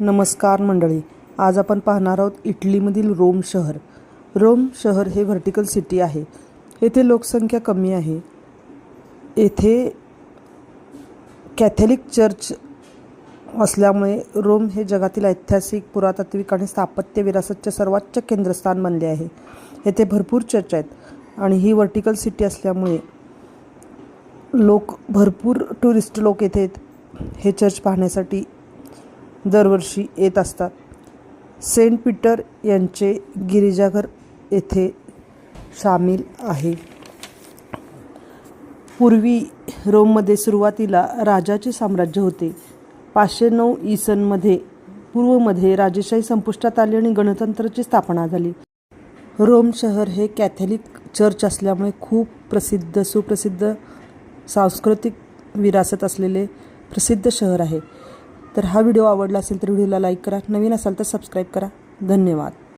नमस्कार मंडळी आज आपण पाहणार आहोत इटलीमधील रोम शहर. रोम शहर हे व्हर्टिकल सिटी आहे. येथे लोकसंख्या कमी आहे. येथे कॅथलिक चर्च असल्यामुळे रोम हे जगातील ऐतिहासिक पुरातात्विक आणि स्थापत्य विरासतचे सर्वोच्च केंद्रस्थान बनले आहे. येथे भरपूर चर्च आहेत आणि ही व्हर्टिकल सिटी असल्यामुळे लोक भरपूर टुरिस्ट लोक येथे हे चर्च पाहण्यासाठी दरवर्षी येत असतात. सेंट पीटर यांचे गिरिजाघर येथे सामील आहे. पूर्वी रोममध्ये सुरुवातीला राजाचे साम्राज्य होते. पाचशे नऊ इसनमध्ये पूर्वमध्ये राजेशाही संपुष्टात आली आणि गणतंत्राची स्थापना झाली. रोम शहर हे कॅथलिक चर्च असल्यामुळे खूप प्रसिद्ध सुप्रसिद्ध सांस्कृतिक विरासत असलेले प्रसिद्ध शहर आहे. तर हा व्हिडिओ आवडला असेल तर व्हिडिओला लाईक करा. नवीन असाल तर सबस्क्राईब करा. धन्यवाद.